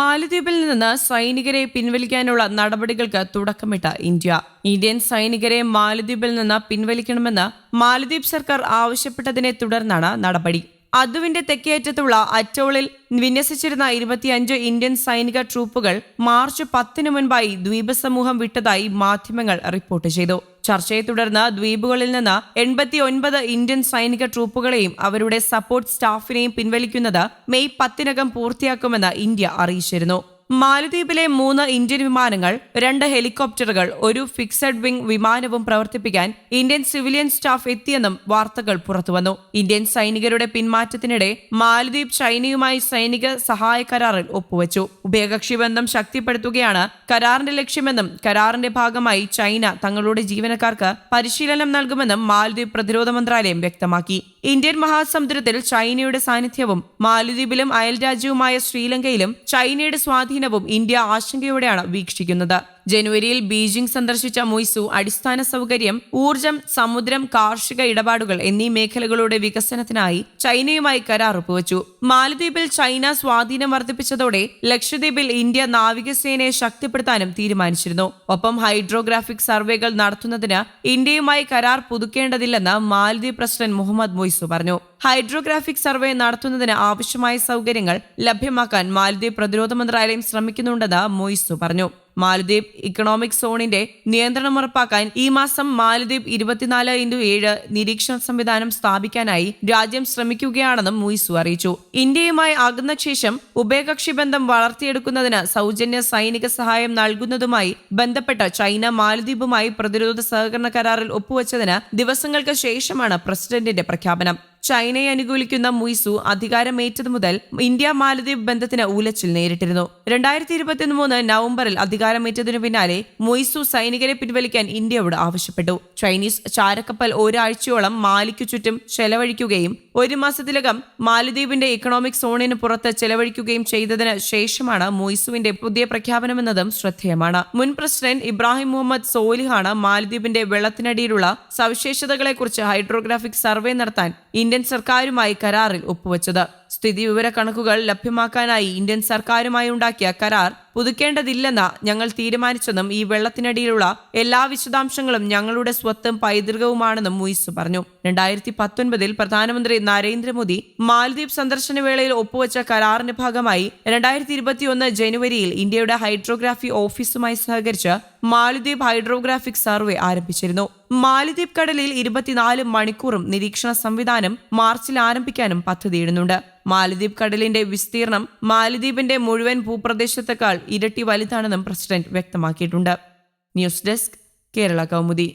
മാലദ്വീപിൽ നിന്ന് സൈനികരെ പിൻവലിക്കാനുള്ള നടപടികൾക്ക് തുടക്കമിട്ട ഇന്ത്യ. ഇന്ത്യൻ സൈനികരെ മാലദ്വീപിൽ നിന്ന് പിൻവലിക്കണമെന്ന് മാലദ്വീപ് സർക്കാർ ആവശ്യപ്പെട്ടതിനെ തുടർന്നാണ് നടപടി. അതുവിന്റെ തെക്കേറ്റത്തുള്ള അറ്റോളിൽ വിന്യസിച്ചിരുന്ന ഇരുപത്തിയഞ്ച് ഇന്ത്യൻ സൈനിക ട്രൂപ്പുകൾ മാർച്ച് പത്തിന് മുൻപായി ദ്വീപ് സമൂഹം വിട്ടതായി മാധ്യമങ്ങൾ റിപ്പോർട്ട് ചെയ്തു. ചർച്ചയെ തുടർന്ന് ദ്വീപുകളിൽ നിന്ന് എൺപത്തി ഒൻപത് ഇന്ത്യൻ സൈനിക ട്രൂപ്പുകളെയും അവരുടെ സപ്പോർട്ട് സ്റ്റാഫിനെയും പിൻവലിക്കുന്നത് മെയ് പത്തിനകം പൂർത്തിയാക്കുമെന്ന് ഇന്ത്യ അറിയിച്ചിരുന്നു. മാലദ്വീപിലെ മൂന്ന് ഇന്ത്യൻ വിമാനങ്ങൾ രണ്ട് ഹെലികോപ്റ്ററുകൾ ഒരു ഫിക്സഡ് വിംഗ് വിമാനവും പ്രവർത്തിപ്പിക്കാൻ ഇന്ത്യൻ സിവിലിയൻ സ്റ്റാഫ് എത്തിയെന്നും വാർത്തകൾ പുറത്തുവന്നു. ഇന്ത്യൻ സൈനികരുടെ പിന്മാറ്റത്തിനിടെ മാലദ്വീപ് ചൈനയുമായി സൈനിക സഹായ കരാറിൽ ഒപ്പുവച്ചു. ഉഭയകക്ഷി ബന്ധം ശക്തിപ്പെടുത്തുകയാണ് കരാറിന്റെ ലക്ഷ്യമെന്നും കരാറിന്റെ ഭാഗമായി ചൈന തങ്ങളുടെ ജീവനക്കാർക്ക് പരിശീലനം നൽകുമെന്നും മാലദ്വീപ് പ്രതിരോധ മന്ത്രാലയം വ്യക്തമാക്കി. ഇന്ത്യൻ മഹാസമുദ്രത്തിൽ ചൈനയുടെ സാന്നിധ്യവും മാലദ്വീപിലും അയൽരാജ്യവുമായ ശ്രീലങ്കയിലും ചൈനയുടെ സ്വാധീനവും ഇന്ത്യ ആശങ്കയോടെയാണ് വീക്ഷിക്കുന്നത്. ജനുവരിയിൽ ബീജിംഗ് സന്ദർശിച്ച മൊയ്സു അടിസ്ഥാന സൗകര്യം ഊർജം സമുദ്രം കാർഷിക ഇടപാടുകൾ എന്നീ മേഖലകളുടെ വികസനത്തിനായി ചൈനയുമായി കരാർ ഒപ്പുവച്ചു. മാലദ്വീപിൽ ചൈന സ്വാധീനം വർദ്ധിപ്പിച്ചതോടെ ലക്ഷദ്വീപിൽ ഇന്ത്യ നാവികസേനയെ ശക്തിപ്പെടുത്താനും തീരുമാനിച്ചിരുന്നു. ഒപ്പം ഹൈഡ്രോഗ്രാഫിക് സർവേകൾ നടത്തുന്നതിന് ഇന്ത്യയുമായി കരാർ പുതുക്കേണ്ടതില്ലെന്ന് മാലദ്വീപ് പ്രസിഡന്റ് മുഹമ്മദ് മൊയ്സു പറഞ്ഞു. ഹൈഡ്രോഗ്രാഫിക് സർവേ നടത്തുന്നതിന് ആവശ്യമായ സൗകര്യങ്ങൾ ലഭ്യമാക്കാൻ മാലദ്വീപ് പ്രതിരോധ മന്ത്രാലയം ശ്രമിക്കുന്നുണ്ടെന്ന് മൊയ്സു പറഞ്ഞു. മാലദ്വീപ് ഇക്കണോമിക് സോണിന്റെ നിയന്ത്രണം ഉറപ്പാക്കാൻ ഈ മാസം മാലദ്വീപ് ഇരുപത്തിനാല് ഇന്റു ഏഴ് നിരീക്ഷണ സംവിധാനം സ്ഥാപിക്കാനായി രാജ്യം ശ്രമിക്കുകയാണെന്നും മുയിസു അറിയിച്ചു. ഇന്ത്യയുമായി ആകുന്ന ശേഷം ഉഭയകക്ഷി ബന്ധം വളർത്തിയെടുക്കുന്നതിന് സൗജന്യ സൈനിക സഹായം നൽകുന്നതുമായി ബന്ധപ്പെട്ട ചൈന മാലദ്വീപുമായി പ്രതിരോധ സഹകരണ കരാറിൽ ഒപ്പുവച്ചതിന് ദിവസങ്ങൾക്ക് ശേഷമാണ് പ്രസിഡന്റിന്റെ പ്രഖ്യാപനം. ചൈനയെ അനുകൂലിക്കുന്ന മുയ്സു അധികാരമേറ്റതു മുതൽ ഇന്ത്യ മാലദ്വീപ് ബന്ധത്തിന് ഉലച്ചിൽ നേരിട്ടിരുന്നു. രണ്ടായിരത്തി ഇരുപത്തിമൂന്ന് നവംബറിൽ അധികാരമേറ്റതിനു പിന്നാലെ മുയ്സു സൈനികരെ പിൻവലിക്കാൻ ഇന്ത്യയോട് ആവശ്യപ്പെട്ടു. ചൈനീസ് ചാരക്കപ്പൽ ഒരാഴ്ചയോളം മാലിക്കു ചുറ്റും ചെലവഴിക്കുകയും ഒരു മാസത്തിലകം മാലിദ്വീപിന്റെ ഇക്കണോമിക് സോണിന് പുറത്ത് ചെലവഴിക്കുകയും ചെയ്തതിന് ശേഷമാണ് മൊയ്സുവിന്റെ പുതിയ പ്രഖ്യാപനമെന്നതും ശ്രദ്ധേയമാണ്. മുൻ പ്രസിഡന്റ് ഇബ്രാഹിം മുഹമ്മദ് സോലിഹാണ് മാലിദ്വീപിന്റെ വെള്ളത്തിനടിയിലുള്ള സവിശേഷതകളെക്കുറിച്ച് ഹൈഡ്രോഗ്രാഫിക് സർവേ നടത്താൻ ഇന്ത്യൻ സർക്കാരുമായി കരാറിൽ ഒപ്പുവച്ചത്. സ്ഥിതി വിവര കണക്കുകൾ ലഭ്യമാക്കാനായി ഇന്ത്യൻ സർക്കാരുമായി ഉണ്ടാക്കിയ കരാർ പുതുക്കേണ്ടതില്ലെന്ന് ഞങ്ങൾ തീരുമാനിച്ചെന്നും ഈ വെള്ളത്തിനടിയിലുള്ള എല്ലാ വിശദാംശങ്ങളും ഞങ്ങളുടെ സ്വത്തും പൈതൃകവുമാണെന്നും മുയിസ് പറഞ്ഞു. രണ്ടായിരത്തി പത്തൊൻപതിൽ പ്രധാനമന്ത്രി നരേന്ദ്രമോദി മാലദ്വീപ് സന്ദർശന വേളയിൽ ഒപ്പുവച്ച കരാറിന്റെ ഭാഗമായി രണ്ടായിരത്തി ഇരുപത്തിയൊന്ന് ജനുവരിയിൽ ഇന്ത്യയുടെ ഹൈഡ്രോഗ്രാഫി ഓഫീസുമായി സഹകരിച്ച് മാലദ്വീപ് ഹൈഡ്രോഗ്രാഫിക് സർവേ ആരംഭിച്ചിരുന്നു. മാലദ്വീപ് കടലിൽ ഇരുപത്തിനാല് മണിക്കൂറും നിരീക്ഷണ സംവിധാനം മാർച്ചിൽ ആരംഭിക്കാനും പദ്ധതിയിടുന്നുണ്ട് മാലിദ്വീപ് കടലിന്റെ വിസ്തീർണം മാലിദ്വീപിന്റെ മുഴുവൻ ഭൂപ്രദേശത്തേക്കാൾ ഇരട്ടി വലുതാണെന്നും പ്രസിഡന്റ് വ്യക്തമാക്കിയിട്ടുണ്ട്. News desk Kerala Kaumudi.